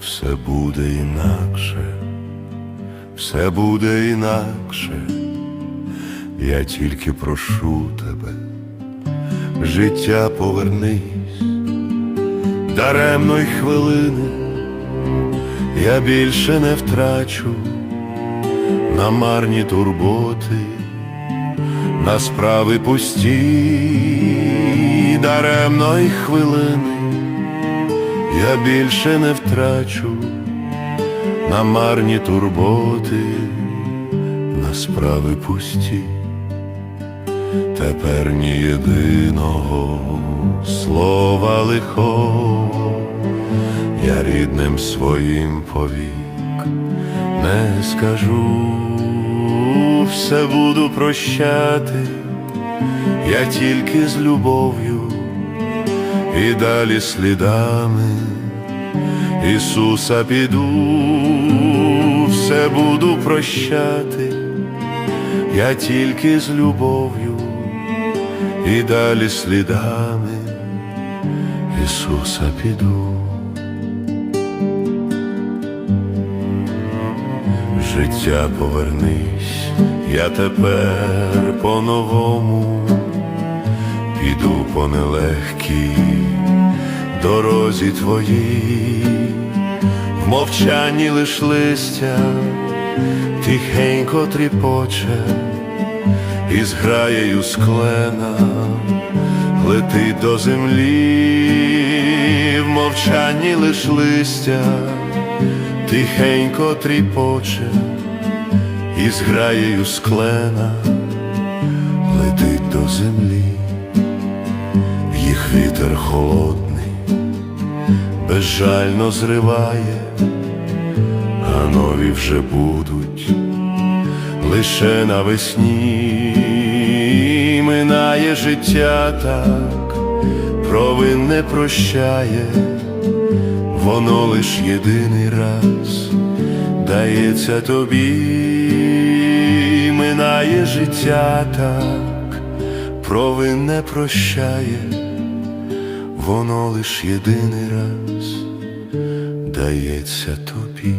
Все буде інакше, все буде інакше, я тільки прошу тебе, життя повернись, даремно й хвилини я більше не втрачу на марні турботи на справи пусті, даремно й хвилини я більше не втрачу на марні турботи, на справи пусті, тепер ні єдиного слова лихого я рідним своїм повік не скажу, все буду прощати, я тільки з любов'ю і далі слідами. Ісуса піду, все буду прощати, я тільки з любов'ю і далі слідами. Ісуса піду. Життя повернись, я тепер по-новому піду по нелегкій дорозі твоїй, в мовчанні лиш листя тихенько тріпоче, і з граєю склена летить до землі, в мовчанні лиш листя тихенько тріпоче, і з граєю склена летить до землі. Їх вітер холодний, безжально зриває, а нові вже будуть лише навесні, минає життя так, провин не прощає, воно лиш єдиний раз дається тобі, минає життя так, провин не прощає, воно лиш єдиний раз дається тобі.